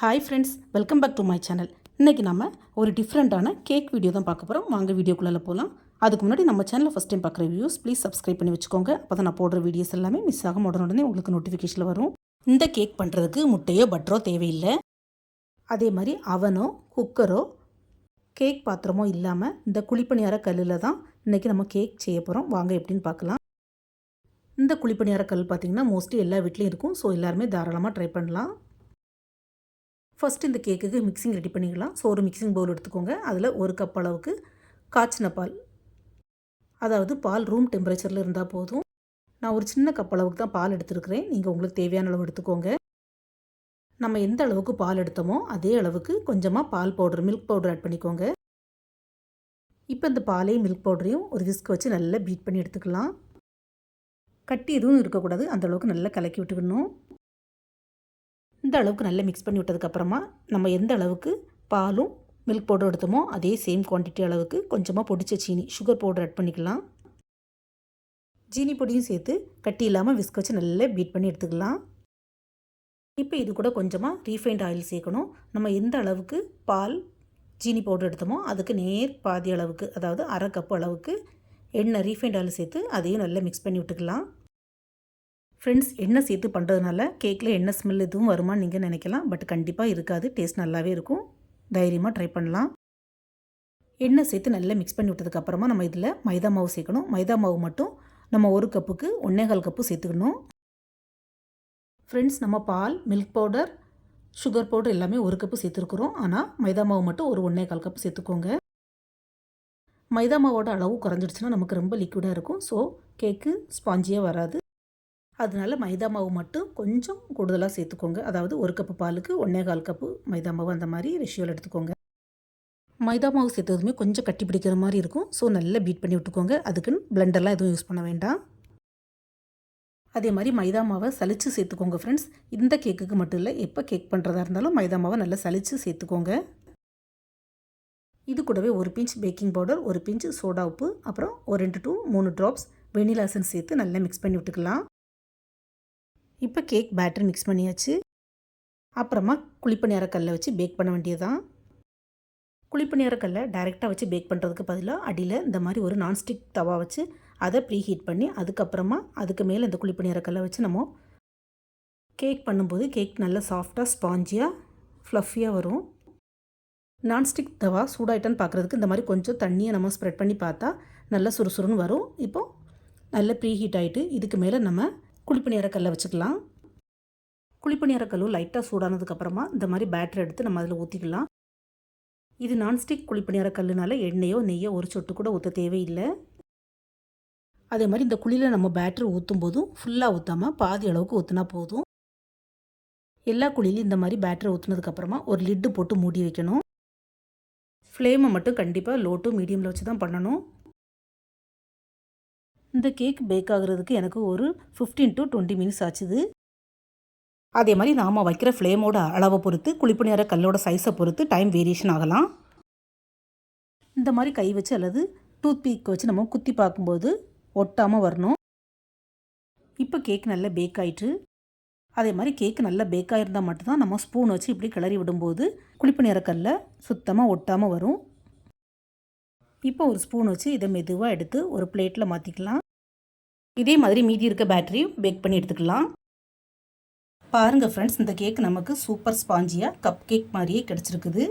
Hi friends welcome back to my channel இன்றைக்கி நம்ம ஒரு டிஃப்ரெண்ட்டான கேக் வீடியோ தான் பார்க்க போகிறோம் வாங்க வீடியோக்குள்ளே போகலாம் அதுக்கு முன்னாடி நம்ம சேனலில் ஃபஸ்ட் டைம் பார்க்குற வியூஸ் ப்ளீஸ் சப்ஸ்கிரைப் பண்ணி வச்சுக்கோங்க. அப்போ தான் நான் போடுற வீடியோஸ் எல்லாமே மிஸ் ஆகாம உடனே உங்களுக்கு நோட்டிஃபிகேஷனில் வரும். இந்த கேக் பண்ணுறதுக்கு முட்டையோ பட்டரோ தேவையில்லை. அதே மாதிரி அவனோ குக்கரோ கேக் பாத்திரமோ இல்லாமல் இந்த குழிப்பணியார கல்லில் தான் இன்றைக்கி நம்ம கேக் செய்ய போகிறோம் வாங்க எப்படின்னு பார்க்கலாம். இந்த குழிப்பணியார கல் பார்த்திங்கன்னா மோஸ்ட்லி எல்லா வீட்லேயும் இருக்கும். ஸோ எல்லாருமே தாராளமாக ட்ரை பண்ணலாம். ஃபஸ்ட்டு இந்த கேக்குக்கு மிக்சிங் ரெடி பண்ணிக்கலாம். ஸோ ஒரு மிக்சிங் பவுல் எடுத்துக்கோங்க. அதில் ஒரு கப் அளவுக்கு காய்ச்சின பால். அதாவது பால் ரூம் டெம்பரேச்சரில் இருந்தால் போதும். நான் ஒரு சின்ன கப் அளவுக்கு தான் பால் எடுத்துருக்கிறேன். நீங்கள் உங்களுக்கு தேவையான அளவு எடுத்துக்கோங்க. நம்ம எந்த அளவுக்கு பால் எடுத்தோமோ அதே அளவுக்கு கொஞ்சமாக பால் பவுடர் மில்க் பவுடர் ஆட் பண்ணிக்கோங்க. இப்போ இந்த பாலையும் மில்க் பவுடரையும் ஒரு விஸ்க் வச்சு நல்லா பீட் பண்ணி எடுத்துக்கலாம். கட்டி எதுவும் இருக்கக்கூடாது. அந்தளவுக்கு நல்லா கலக்கி விட்டுக்கணும். இந்த அளவுக்கு நல்லா மிக்ஸ் பண்ணி விட்டதுக்கப்புறமா நம்ம எந்த அளவுக்கு பாலும் மில்க் பவுடர் எடுத்தோமோ அதே சேம் குவான்டிட்டி அளவுக்கு கொஞ்சமாக பொடிச்ச சீனி சுகர் பவுடர் ஆட் பண்ணிக்கலாம். ஜீனி பொடியும் சேர்த்து கட்டி இல்லாமல் விஸ்க வச்சு நல்லா பீட் பண்ணி எடுத்துக்கலாம். இப்போ இது கூட கொஞ்சமாக ரீஃபைண்ட் ஆயில் சேர்க்கணும். நம்ம எந்த அளவுக்கு பால் ஜீனி பவுடர் எடுத்தோமோ அதுக்கு நேர் பாதி அளவுக்கு அதாவது அரை கப் அளவுக்கு எண்ணெய் ரீஃபைண்ட் ஆயில் சேர்த்து அதையும் நல்லா மிக்ஸ் பண்ணி விட்டுக்கலாம். ஃப்ரெண்ட்ஸ் எண்ணெய் சேர்த்து பண்ணுறதுனால கேக்கில் எண்ணெய் ஸ்மெல் எதுவும் வருமான்னு நீங்கள் நினைக்கலாம். பட் கண்டிப்பாக இருக்காது. டேஸ்ட் நல்லாவே இருக்கும். தைரியமாக ட்ரை பண்ணலாம். எண்ணெய் சேர்த்து நல்லா மிக்ஸ் பண்ணி விட்டதுக்கப்புறமா நம்ம இதில் மைதா மாவு சேர்க்கணும். மைதா மாவு மட்டும் நம்ம ஒரு கப்புக்கு ஒன்றேகால் கப்பு சேர்த்துக்கணும். ஃப்ரெண்ட்ஸ் நம்ம பால் மில்க் பவுடர் சுகர் பவுடர் எல்லாமே ஒரு கப்பு சேர்த்துருக்குறோம். ஆனால் மைதா மாவு மட்டும் ஒரு ஒன்றே கால் கப்பு சேர்த்துக்கோங்க. மைதா மாவோட அளவு குறைஞ்சிடுச்சுன்னா நமக்கு ரொம்ப லிக்விடாக இருக்கும். ஸோ கேக்கு ஸ்பாஞ்சியாக வராது. அதனால மைதா மாவு மட்டும் கொஞ்சம் கூடுதலாக சேர்த்துக்கோங்க. அதாவது ஒரு கப்பு பாலுக்கு ஒன்றே கால் கப்பு மைதா மாவு அந்த மாதிரி ரெஷியோவில் எடுத்துக்கோங்க. மைதா மாவு சேர்த்ததுமே கொஞ்சம் கட்டி பிடிக்கிற மாதிரி இருக்கும். ஸோ நல்லா பீட் பண்ணி விட்டுக்கோங்க. அதுக்குன்னு பிளெண்டர்லாம் எதுவும் யூஸ் பண்ண வேண்டாம். அதே மாதிரி மைதா மாவை சலித்து சேர்த்துக்கோங்க ஃப்ரெண்ட்ஸ் இந்த கேக்குக்கு மட்டும் இல்லை எப்போ கேக் பண்ணுறதா இருந்தாலும் மைதா மாவை நல்லா சலித்து சேர்த்துக்கோங்க. இது கூடவே ஒரு பிஞ்ச் பேக்கிங் பவுடர் ஒரு பிஞ்ச் சோடா உப்பு அப்புறம் ஒரு ரெண்டு டூ மூணு ட்ராப்ஸ் வெனிலாசன் சேர்த்து நல்லா மிக்ஸ் பண்ணி விட்டுக்கலாம். இப்போ கேக் பேட்டர் மிக்ஸ் பண்ணியாச்சு. அப்புறமா குழிப்பணியார கல்லை வச்சு பேக் பண்ண வேண்டியதுதான். குழிப்பணியார கல்லை டைரெக்டாக வச்சு பேக் பண்ணுறதுக்கு பதிலாக அடியில் இந்த மாதிரி ஒரு நான்ஸ்டிக் தவா வச்சு அதை ப்ரீ ஹீட் பண்ணி அதுக்கப்புறமா அதுக்கு மேலே இந்த குழிப்பணியார கல்லை வச்சு நம்ம கேக் பண்ணும்போது கேக் நல்லா சாஃப்டாக ஸ்பாஞ்சியாக ஃப்ளஃபியாக வரும். நான்ஸ்டிக் தவா சூடாயிட்டான்னு பார்க்குறதுக்கு இந்த மாதிரி கொஞ்சம் தண்ணியை நம்ம ஸ்ப்ரெட் பண்ணி பார்த்தா நல்லா சுறுசுறுன்னு வரும். இப்போது நல்ல ப்ரீ ஹீட் ஆகிட்டு இதுக்கு மேலே நம்ம குழிப்பணியார கல்லை வச்சுக்கலாம். குழிப்பணியார கல்லும் லைட்டாக சூடானதுக்கப்புறமா இந்த மாதிரி பேட்டர் எடுத்து நம்ம அதில் ஊற்றிக்கலாம் இது நான்ஸ்டிக் குழிப்பணியார கல்லுனால எண்ணெயோ நெய்யோ ஒரு சொட்டு கூட ஊற்ற தேவையில்லை. அதே மாதிரி இந்த குழியில் நம்ம பேட்டர் ஊற்றும் போதும் ஃபுல்லாக ஊற்றாமல் பாதி அளவுக்கு ஊற்றினா போதும். எல்லா குழிலையும் இந்த மாதிரி பேட்டர் ஊற்றுனதுக்கப்புறமா ஒரு லிட்டு போட்டு மூடி வைக்கணும். ஃப்ளேமை மட்டும் கண்டிப்பாக லோ டு மீடியமில் வச்சு தான் பண்ணணும். இந்த கேக் பேக் ஆகுறதுக்கு எனக்கு ஒரு ஃபிஃப்டீன் டு டுவெண்ட்டி மினிட்ஸ் ஆச்சுது. அதே மாதிரி நாம் வைக்கிற ஃப்ளேமோட அளவை பொறுத்து குழிப்பணியார கல்லோட சைஸை பொறுத்து டைம் வேரியேஷன் ஆகலாம். இந்த மாதிரி கை வச்சு அல்லது டூத் பீக் வச்சு நம்ம குத்தி பார்க்கும்போது ஒட்டாமல் வரணும். இப்போ கேக் நல்லா பேக் ஆயிட்டு அதே மாதிரி கேக் நல்லா பேக் ஆகிருந்தால் மட்டும்தான் நம்ம ஸ்பூன் வச்சு இப்படி கிளறி விடும்போது குழிப்பணியார கல்ல சுத்தமாக ஒட்டாமல் வரும். இப்போ ஒரு ஸ்பூன் வச்சு இதை மெதுவாக எடுத்து ஒரு பிளேட்டில் மாற்றிக்கலாம் இதே மாதிரி மீதி இருக்க பேட்டரி பேக் பண்ணி எடுத்துக்கலாம். பாருங்கள் ஃப்ரெண்ட்ஸ் இந்த கேக் நமக்கு சூப்பர் ஸ்பாஞ்சியாக கப் கேக் மாதிரியே கிடச்சிருக்குது.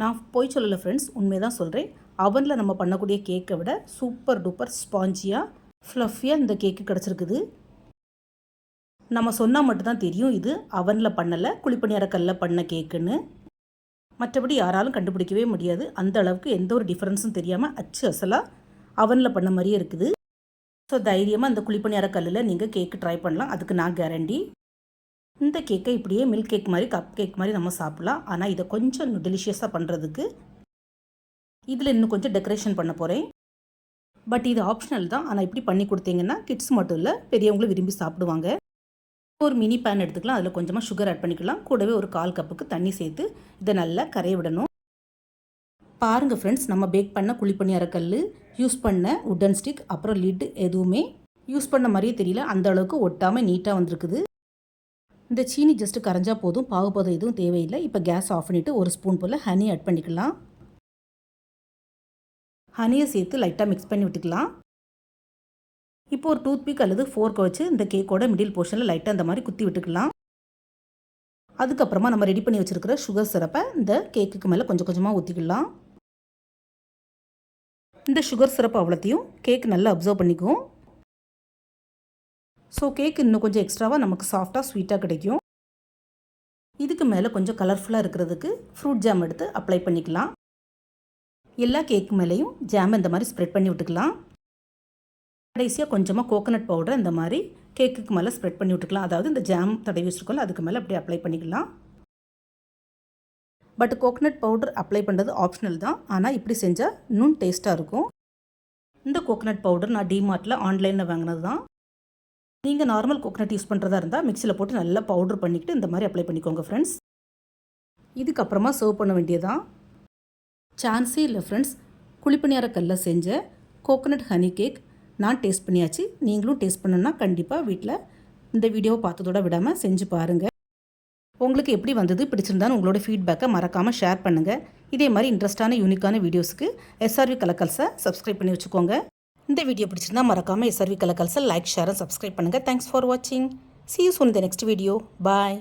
நான் போய் சொல்லலை ஃப்ரெண்ட்ஸ் உண்மை தான் சொல்கிறேன் அவனில் நம்ம பண்ணக்கூடிய கேக்கை விட சூப்பர் டூப்பர் ஸ்பாஞ்சியாக ஃப்ளஃபியாக இந்த கேக்கு கிடச்சிருக்குது. நம்ம சொன்னால் மட்டும்தான் தெரியும் இது அவனில் பண்ணலை குழிப்பணியார பண்ண கேக்குன்னு மற்றபடி யாராலும் கண்டுபிடிக்கவே முடியாது. அந்த அளவுக்கு எந்த ஒரு டிஃப்ரென்ஸும் தெரியாமல் அச்சு அசலாக அவனில் பண்ண மாதிரியே இருக்குது. ஸோ தைரியமாக அந்த குழிப்பணியார கல்லில் நீங்கள் கேக்கு ட்ரை பண்ணலாம். அதுக்கு நான் கேரண்டி இந்த கேக்கை இப்படியே மில்க் கேக் மாதிரி கப் கேக் மாதிரி நம்ம சாப்பிட்லாம். ஆனால் இதை கொஞ்சம் டெலிஷியஸாக பண்ணுறதுக்கு இதில் இன்னும் கொஞ்சம் டெக்கரேஷன் பண்ண போகிறேன் பட் இது ஆப்ஷனல் தான். ஆனால் இப்படி பண்ணி கொடுத்தீங்கன்னா கிட்ஸ் மட்டும் இல்லை பெரியவங்களும் விரும்பி சாப்பிடுவாங்க. ஒரு மினி பேன் எடுத்துக்கலாம். அதில் கொஞ்சமாக சுகர் ஆட் பண்ணிக்கலாம். கூடவே ஒரு கால் கப்புக்கு தண்ணி சேர்த்து இதை நல்லா கரைய விடணும். பாருங்கள் ஃப்ரெண்ட்ஸ் நம்ம பேக் பண்ண குழிப்பணியார கல் யூஸ் பண்ண உட்டன் ஸ்டிக் அப்புறம் லிட் எதுவுமே யூஸ் பண்ண மாதிரியே தெரியல. அந்த அளவுக்கு ஒட்டாமல் நீட்டாக வந்திருக்குது. இந்த சீனி ஜஸ்ட்டு கரைஞ்சா போதும். பாகுபதம் எதுவும் தேவையில்லை. இப்போ கேஸ் ஆஃப் பண்ணிவிட்டு ஒரு ஸ்பூன் போல் ஹனி ஆட் பண்ணிக்கலாம். ஹனியை சேர்த்து லைட்டாக மிக்ஸ் பண்ணி விட்டுக்கலாம். இப்போ ஒரு டூத்பிக் அல்லது ஃபோர்க்கை வச்சு இந்த கேக்கோட மிடில் போர்ஷனில் லைட்டாக இந்த மாதிரி குத்தி விட்டுக்கலாம். அதுக்கப்புறமா நம்ம ரெடி பண்ணி வச்சுருக்கிற சுகர் சிரப்பை இந்த கேக்குக்கு மேலே கொஞ்சம் கொஞ்சமாக ஊற்றிக்கலாம் இந்த சுகர் சிரப் அவ்வளோத்தையும் கேக் நல்லா அப்சர்வ் பண்ணிக்குவோம். ஸோ கேக் இன்னும் கொஞ்சம் எக்ஸ்ட்ராவாக நமக்கு சாஃப்டாக ஸ்வீட்டாக கிடைக்கும். இதுக்கு மேலே கொஞ்சம் கலர்ஃபுல்லாக இருக்கிறதுக்கு ஃப்ரூட் ஜாம் எடுத்து அப்ளை பண்ணிக்கலாம். எல்லா கேக் மேலேயும் ஜாம் இந்த மாதிரி ஸ்ப்ரெட் பண்ணி விட்டுக்கலாம். கடைசியாக கொஞ்சமாக கோகனட் பவுடர் இந்த மாதிரி கேக்குக்கு மேலே ஸ்ப்ரெட் பண்ணி விட்டுக்கலாம். அதாவது இந்த ஜாம் தடவி வச்சுருக்கோம்ல அதுக்கு மேலே அப்படியே அப்ளை பண்ணிக்கலாம். பட் கோகனட் பவுடர் அப்ளை பண்ணுறது ஆப்ஷனல் தான். ஆனால் இப்படி செஞ்சால் இன்னும் டேஸ்ட்டாக இருக்கும். இந்த கோகனட் பவுடர் நான் டிமார்ட்டில் ஆன்லைனில் வாங்கினது தான். நீங்கள் நார்மல் கோகனட் யூஸ் பண்ணுறதா இருந்தால் மிக்சியில் போட்டு நல்லா பவுடர் பண்ணிக்கிட்டு இந்த மாதிரி அப்ளை பண்ணிக்கோங்க ஃப்ரெண்ட்ஸ் இதுக்கப்புறமா சர்வ் பண்ண வேண்டியதான் சான்ஸே இல்லை ஃப்ரெண்ட்ஸ் குழிப்பணியார கல்ல செஞ்ச கோகனட் ஹனி கேக் நான் டேஸ்ட் பண்ணியாச்சு. நீங்களும் டேஸ்ட் பண்ணணுன்னா கண்டிப்பாக வீட்டில் இந்த வீடியோவை பார்த்ததோட விடாமல் செஞ்சு பாருங்கள் உங்களுக்கு எப்படி வந்தது பிடிச்சிருந்தாலும் உங்களோட ஃபீட்பேக்கை மறக்காமல் ஷேர் பண்ணுங்கள் இதே மாதிரி இன்ட்ரெஸ்டான யூனிக்கான வீடியோஸ்க்கு எஸ்ஆர்வி கலக்கல்ஸை சப்ஸ்கிரைப் பண்ணி வச்சுக்கோங்க. இந்த வீடியோ பிடிச்சிருந்தா மறக்காமல் எஸ்ஆர்வி கலக்கல்ஸை லைக் ஷேர் சப்ஸ்கிரைப் பண்ணுங்கள் தேங்க்ஸ் ஃபார் வாட்சிங் see you soon the next video bye